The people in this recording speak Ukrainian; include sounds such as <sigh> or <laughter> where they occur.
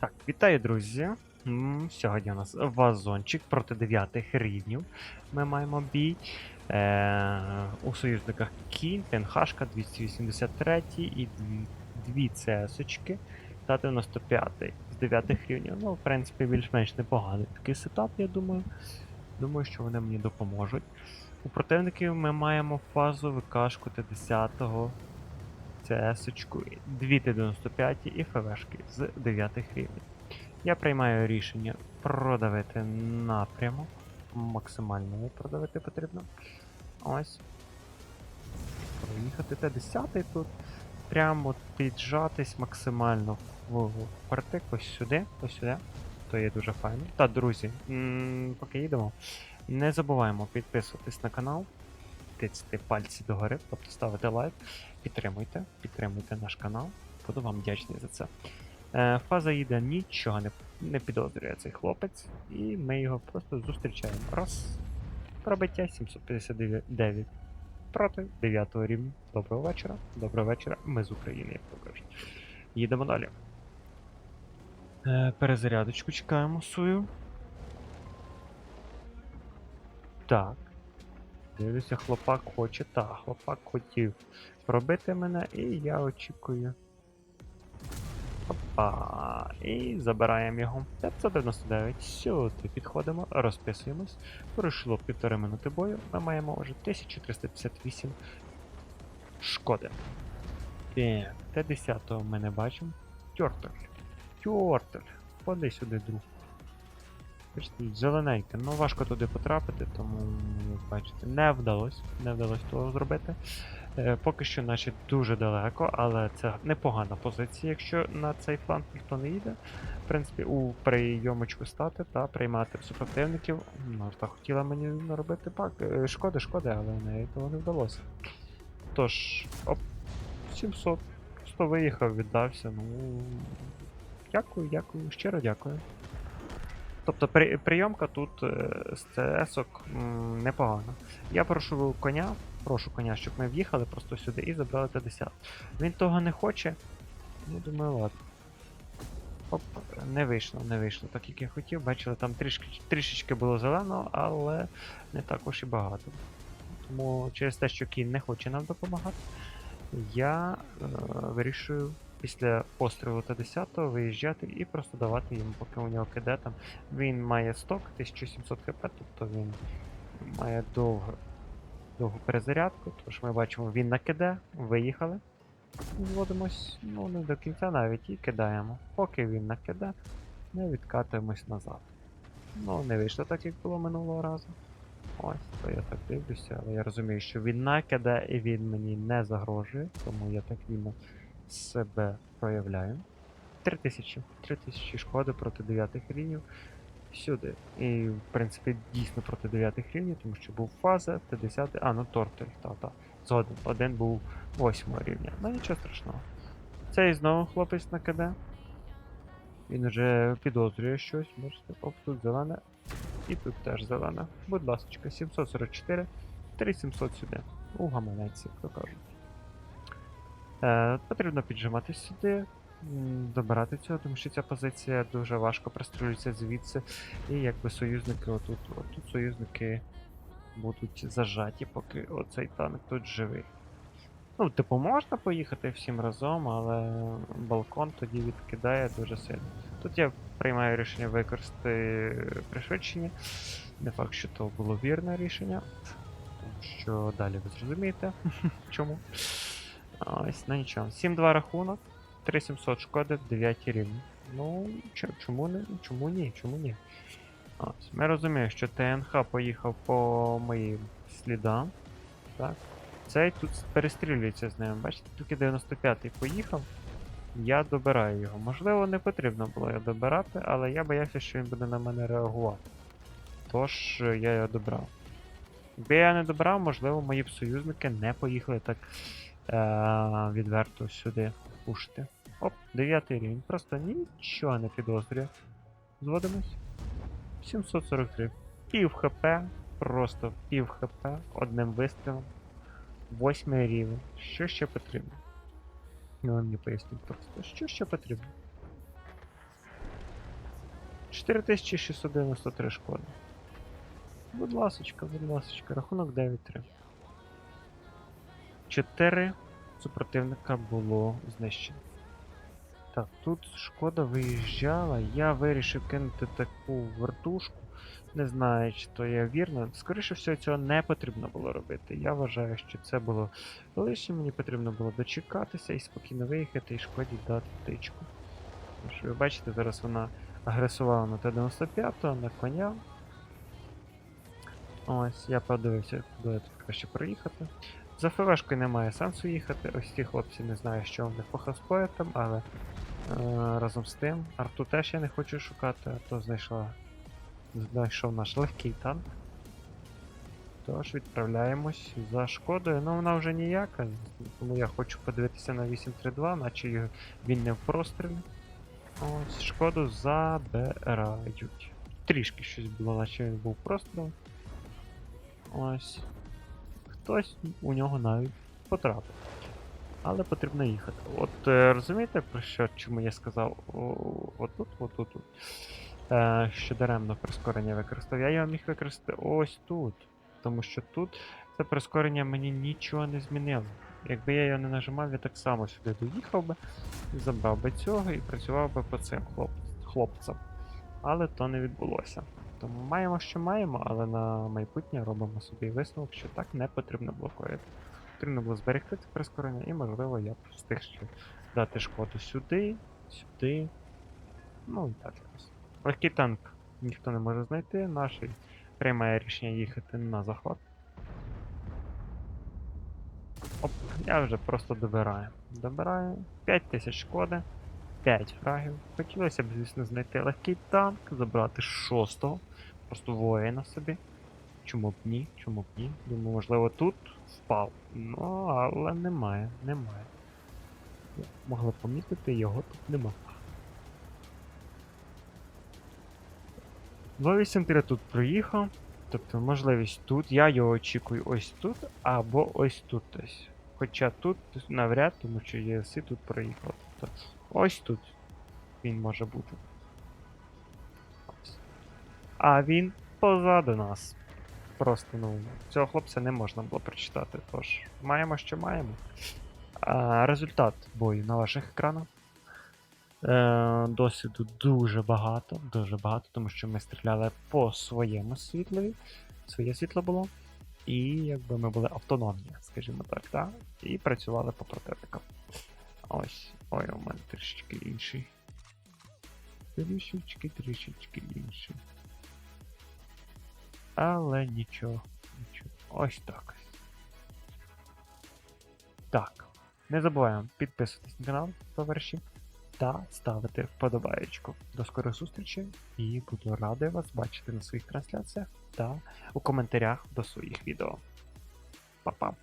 Так, вітаю, друзі. Сьогодні у нас вазончик проти 9 рівнів. Ми маємо бій. Е, у союзниках Кінь, Тенхашка 283 і дві, цесочки та 95 з 9 рівнів. Ну, в принципі, більш-менш непоганий такий сетап, я думаю. Думаю, що вони мені допоможуть. У противників ми маємо фазу викашку Т10, ЦС-очку, 2Т95 і ФВшки з 9 рівнів. Я приймаю рішення продавити напрямок. Максимально його продавити потрібно. Ось. Проїхати Т10 тут. Прямо піджатись максимально в партик ось сюди, ось сюди. То є дуже файно. Та, друзі, м, поки їдемо, не забуваємо підписуватись на канал, тицяти пальці догори, тобто ставити лайк. Підтримуйте, підтримуйте наш канал. Буду вам вдячний за це. Е, фаза їде нічого не, не підозрює цей хлопець, і ми його просто зустрічаємо. Раз. Пробиття 759 проти 9 рівня. Доброго вечора. Доброго вечора. Ми з України, як то. Їдемо далі. Е, перезарядочку чекаємо свою. Так. Дивлюся, хлопак хоче. Так, хлопак хотів пробити мене, і я очікую. Опа. І забираємо його. 599. Сюди підходимо, розписуємось. Пройшло півтори минути бою. Ми маємо вже 1358 шкоди. Т10 ми не бачимо. Тьортель. Тьортель. Ходи сюди, друг. Зелененьке, ну важко туди потрапити, тому, бачите, не вдалося. Не вдалося того зробити. Е, Поки що, наче дуже далеко, але це непогана позиція, якщо на цей фланг ніхто не їде. В принципі, у прийомочку стати та приймати супротивників. Ну, та хотіла мені наробити пак. Е, Шкода, шкода, але в того не вдалося. Тож, оп, 700. Просто виїхав, віддався. Ну. Дякую, дякую, щиро дякую. Тобто при, прийомка тут е, з ЦС-ок м, непогана. Я прошу коня, прошу коня, щоб ми в'їхали просто сюди і забрали Т-10. Він того не хоче. Ну, думаю, ладно. Оп, не вийшло, не вийшло, так як я хотів. Бачили, там трішки, трішечки було зелено, але не також і багато. Тому через те, що кінь не хоче нам допомагати, я е, вирішую після пострілу Т-10 виїжджати і просто давати йому, поки у нього киде там. Він має сток 1700 хп, тобто він має довгу, довгу перезарядку, тож ми бачимо, він накиде, виїхали. Зводимось, ну не до кінця навіть і кидаємо. Поки він накиде, ми відкатуємось назад. Ну, не вийшло так, як було минулого разу. Ось, то я так дивлюся, але я розумію, що він накиде і він мені не загрожує, тому я так вільно себе проявляю. 3000. 3000 шкоди проти 9 рівнів. Сюди. І, в принципі, дійсно проти 9 рівнів, тому що був фаза, Т10, а, ну тортель, та-та. Згоден. Один був 8 рівня. Ну нічого страшного. Цей знову хлопець на КД. Він вже підозрює щось, бачите, оп, тут зелене. І тут теж зелене. Будь ласка, 744, 3700 сюди. У гаманеці, як то кажуть. Е, потрібно піджимати сюди, добирати цього, тому що ця позиція дуже важко пристрілюється звідси. І якби союзники отут, отут союзники будуть зажаті, поки оцей танк тут живий. Ну, типу, можна поїхати всім разом, але балкон тоді відкидає дуже сильно. Тут я приймаю рішення використати пришвидшення. Не факт, що то було вірне рішення. Тому що далі ви зрозумієте, <laughs> чому. Ось, ну нічого. 7-2 рахунок, 3700 шкоди, 9 рівні. Ну, чо- чому не? Чому ні? Чому ні? Ось, ми розуміємо, що ТНХ поїхав по моїм слідам. Так. Цей тут перестрілюється з ним. Бачите, тільки 95-й поїхав. Я добираю його. Можливо, не потрібно було його добирати, але я боявся, що він буде на мене реагувати. Тож е, я його добрав. Якби я не добрав, можливо, мої б союзники не поїхали так відверто сюди пушити. Оп, 9 рівень. Просто нічого не підозрює. Зводимось. 743. Пів хп, просто пів хп одним вистрілом. Восьмий рівень. Що ще потрібно? Ну, мені поясніть просто, що ще потрібно? 4693 шкоди. Будь ласочка, будь ласочка, рахунок 9-3. Чотири супротивника було знищено. Так, тут шкода виїжджала. Я вирішив кинути таку вертушку. Не знаю, чи то є вірно. Скоріше всього, цього не потрібно було робити. Я вважаю, що це було лише мені потрібно було дочекатися і спокійно виїхати і шкоді дати тичку. Що ви бачите, зараз вона агресувала на Т-95, на коня. Ось, я подивився, куди краще проїхати. За ФВшкою немає сенсу їхати. Ось ці хлопці не знаю, що в них по хелспоетам, але е, разом з тим, арту теж я не хочу шукати, а то знайшла. Знайшов наш легкий танк. Тож відправляємось за шкодою. Ну вона вже ніяка, тому я хочу подивитися на 832, наче він не в прострілі. Ось, шкоду забирають. Трішки щось було, наче він був простріл. Ось. Хтось у нього навіть потрапив. Але потрібно їхати. От е, розумієте, про що чому я сказав? Отут, отут, тут. Е, що даремно прискорення використав. Я його міг використати ось тут. Тому що тут це прискорення мені нічого не змінило. Якби я його не нажимав, я так само сюди доїхав би, забрав би цього і працював би по цим хлоп... хлопцям. Але то не відбулося. Тому маємо, що маємо, але на майбутнє робимо собі висновок, що так не потрібно було коїти. Потрібно було зберегти це прискорення, і, можливо, я б встиг ще дати шкоду сюди, сюди. Ну і так якось. Легкий танк ніхто не може знайти, наш приймає рішення їхати на захват. Оп, я вже просто добираю. Добираю 5 тисяч шкоди, 5 фрагів. Хотілося б, звісно, знайти легкий танк, забрати шостого, просто воїна собі. Чому б ні? Чому б ні? Думаю, можливо, тут впав. Ну, але немає, немає. Могли помітити, його тут нема. 283 тут проїхав. Тобто можливість тут. Я його очікую ось тут, або ось тут ось. Хоча тут навряд, тому що ЄСИ тут проїхав. Тобто ось тут він може бути. А він позаду нас. Просто, ну, цього хлопця не можна було прочитати. Тож, маємо, що маємо. А, результат бою на ваших екранах. Е, досвіду дуже багато, дуже багато, тому що ми стріляли по своєму світлові, своє світло було, і якби ми були автономні, скажімо так, да? і працювали по противникам. Ось, ой, у мене трішечки інший. Трішечки, трішечки інший. Але нічого, нічого. Ось так. Так. Не забуваємо підписуватись на канал, товариші та ставити вподобаєчку. До скорих зустрічі і буду радий вас бачити на своїх трансляціях та у коментарях до своїх відео. Па-па!